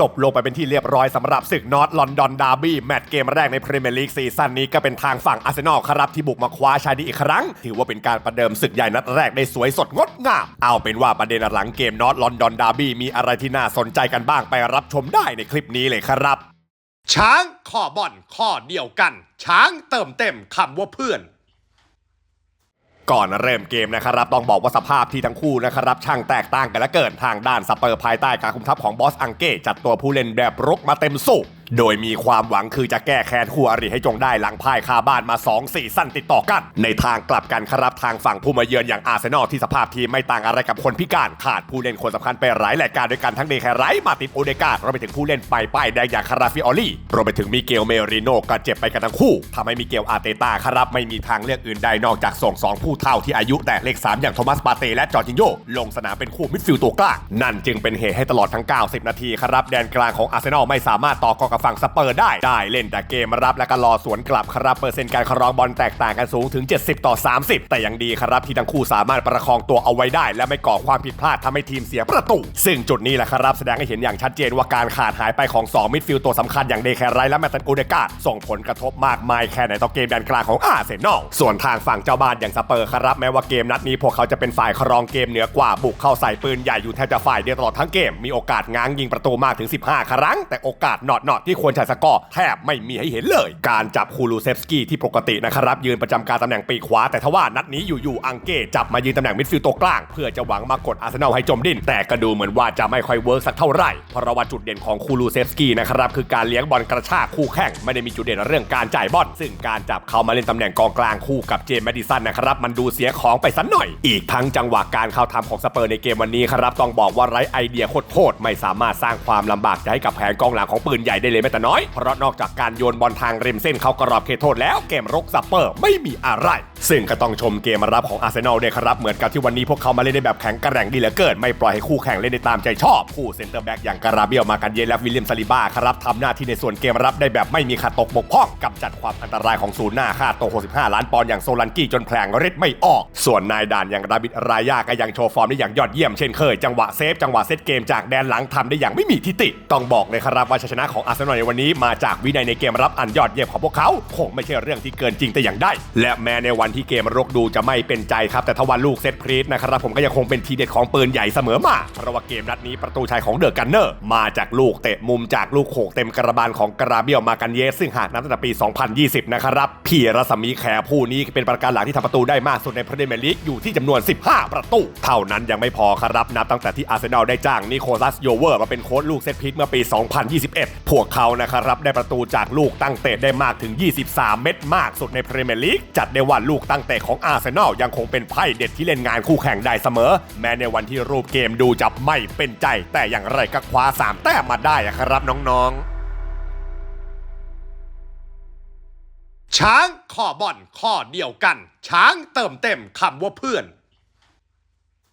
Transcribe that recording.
จบลงไปเป็นที่เรียบร้อยสำหรับศึกนอตลอนดอนดาร์บี้แมตช์เกมแรกในพรีเมียร์ลีกซีซั่นนี้ก็เป็นทางฝั่งอาร์เซนอลครับที่บุกมาคว้าชัยนี้อีกครั้ง ถือว่าเป็นการประเดิมศึกใหญ่นัดแรกได้สวยสดงดงาม เอาเป็นว่าประเด็นหลังเกมนอตลอนดอนดาร์บี้มีอะไรที่น่าสนใจกันบ้างไปรับชมได้ในคลิปนี้เลยครับ ช้างข้อบอลข้อเดียวกัน ช้างเติมเต็มคำว่าเพื่อน ก่อนเริ่มเกมนะครับต้องบอกว่าสภาพที่ทั้งคู่นะครับช่างแตกต่างกันและเกินทางด้านสเปอร์ภายใต้การคุมทัพของบอสอังเก้จัดตัวผู้เล่นแบบรุกมาเต็มสูบ โดยมีความหวังคือจะแก้แค้นคู่อริให้จงได้หลังพ่ายคาบ้านมา2สี่สั้นติดต่อกัน ในทางกลับกันครับทางฝั่งผู้มาเยือนอย่างอาร์เซนอลที่สภาพทีมไม่ต่างอะไรกับคนพิการขาดผู้เล่นคนสำคัญไปหลายรายการด้วยกันทั้งเดแคไรท์มาตินโอเดการ์ดรวมไปถึงผู้เล่นไปป้ายแดงอย่างคาราฟิออลลี่รวมไปถึงมิเกลเมริโนก็เจ็บไปกันทั้งคู่ทำให้มิเกลอาร์เตตาครับไม่มีทางเลือกอื่นใดนอกจากส่งสองผู้เท่าที่อายุแต่เลข3อย่างโทมัสปาเตและจอร์จินโยลงสนามเป็นคู่มิดฟิลด์ตัวกลางนั่นจึงเป็นเหตุให้ตลอดทั้ง 90 นาทีครับแดนกลางของอาร์เซนอลไม่สามารถต่อกกับฝั่งสเปอร์ได้ได้เล่นแต่เกมรับและก็รอสวนกลับครับเปอร์เซ็นต์การครองบอลแตกต่างกันสูงถึง 70 ต่อ 30 แต่ยังดีครับที่ทั้งคู่สามารถประคองตัวเอาไว้ได้ และไม่ก่อความผิดพลาดทำให้ทีมเสียประตู ซึ่งจุดนี้แหละครับแสดงให้เห็นอย่างชัดเจนว่าการขาดหายไปของ 2 มิดฟิลด์ตัวสำคัญอย่างเดแคไรและแมตตันโอเดกาส่งผลกระทบมากมายแค่ไหนต่อเกมแดนกลางของอาร์เซนอลส่วนทางฝั่งเจ้าบ้านอย่างสเปอร์ครับแม้ว่าเกมนัดนี้พวกเขาจะเป็นฝ่ายครองเกมเหนือกว่าบุกเข้าใส่ปืนใหญ่อยู่แทบจะฝ่ายเดียวตลอดทั้งเกมมีโอกาสง้างยิงประตูมากถึง 15 ครั้ง แต่โอกาสนอดนอดที่ควรใช้สกอร์แทบไม่มีให้เห็นเลย การจับคูลูเซฟสกี้ที่ปกตินะครับยืนประจำการตำแหน่งปีกขวาแต่ทว่านัดนี้อยู่ๆอังเก้จับมายืนตำแหน่งมิดฟิลด์ตัวกลาง เพื่อจะหวังมากดอาร์เซนอลให้จมดิ้นแต่ก็ดูเหมือนว่าจะไม่ค่อยเวิร์กสักเท่าไหร่เพราะว่าจุดเด่นของคูลูเซฟสกี้นะครับคือการเลี้ยงบอลกระชากคู่แข่งไม่ได้มีจุดเด่นเรื่องการจ่ายบอลซึ่งการจับเขามาเล่นตำแหน่งกองกลางคู่กับเจมส์แมดิสันนะครับมันดูเสียของไปสันหน่อย อีกทั้งจังหวะการเข้าทำของสเปอร์ในเกมวันนี้ครับต้องบอกว่าไร้ไอเดียโคตรๆไม่สามารถสร้างความลำบากใจให้กับแผนกองหลังของปืนใหญ่ได้เลยแม้แต่น้อย เพราะนอกจากการโยนบอลทางริมเส้นเข้ากรอบเขตโทษแล้วเกมรุกสเปอร์ไม่มีอะไร ซึ่งก็ต้องชมเกมรับของอาร์เซนอลด้วยครับ เหมือนกับที่วันนี้พวกเขามาเล่นในแบบแข็งกระแร่งดีเหลือเกิน ไม่ปล่อยให้คู่แข่งเล่นในตามใจชอบ คู่เซนเตอร์แบ็กอย่างการาเบียลมากันเยและวิลเลียมซาลิบ้าครับทำหน้าที่ในส่วนเกมรับได้แบบไม่มีขาดตกบกพร่องกำจัดความอันตรายของศูนย์หน้าค่าตัว65 ล้านปอนด์อย่างโซลันกี้จนแผลงฤทธิ์ไม่ออก ส่วนนายด่านอย่างราบิดรายาก็ยังโชว์ฟอร์มได้อย่างยอดเยี่ยมเช่นเคยจังหวะเซฟจังหวะเซตเกมจากแดนหลังทำได้อย่างไม่มีทิฏฐิต้องบอกเลยครับว่าชัยชนะของอาร์เซนอลในวันนี้มาจากวินัยในเกมรับอันยอดเยี่ยมของพวกเขาคงไม่ใช่เรื่องที่เกินจริงแต่อย่างใดและแม้ในวันที่เกมรกดูจะไม่เป็นใจครับ แต่ถ้าวันลูกเซตพรีสนะครับผมก็ยังคงเป็นทีเด็ดของปืนใหญ่เสมอมาเพราะว่าเกมนัดนี้ประตูชัยของเดอะกันเนอร์มาจากลูกเตะมุมจากลูกโขกเต็มกระบาลของกราเบียลมากันเยสซึ่งหากนับตั้งแต่ปี 2020 นะครับพี่รัศมีแขผู้นี้เป็นประการหลังที่ทำประตูได้มากสุดในพรีเมียร์ลีกอยู่ที่จำนวน 15 ประตู เท่านั้นยังไม่พอครับนับตั้งแต่ที่อาร์เซนอลได้จ้างนิโคลัสโยเวอร์มาเป็นโค้ชลูกเซตพลิกเมื่อปี 2021 พวกเขานะครับได้ประตูจากลูกตั้งเตะได้มากถึง 23 เม็ดมากสุดในพรีเมียร์ลีกจัดได้ว่าลูกตั้งเตะของอาร์เซนอลยังคงเป็นไพ่เด็ดที่เล่นงานคู่แข่งได้เสมอ แม้ในวันที่รูปเกมดูจะไม่เป็นใจ แต่อย่างไรก็คว้า 3 แต้มมาได้ครับน้องๆช้างข้อบอลข้อเดียวกัน ช้างเติมเต็มคำว่าเพื่อน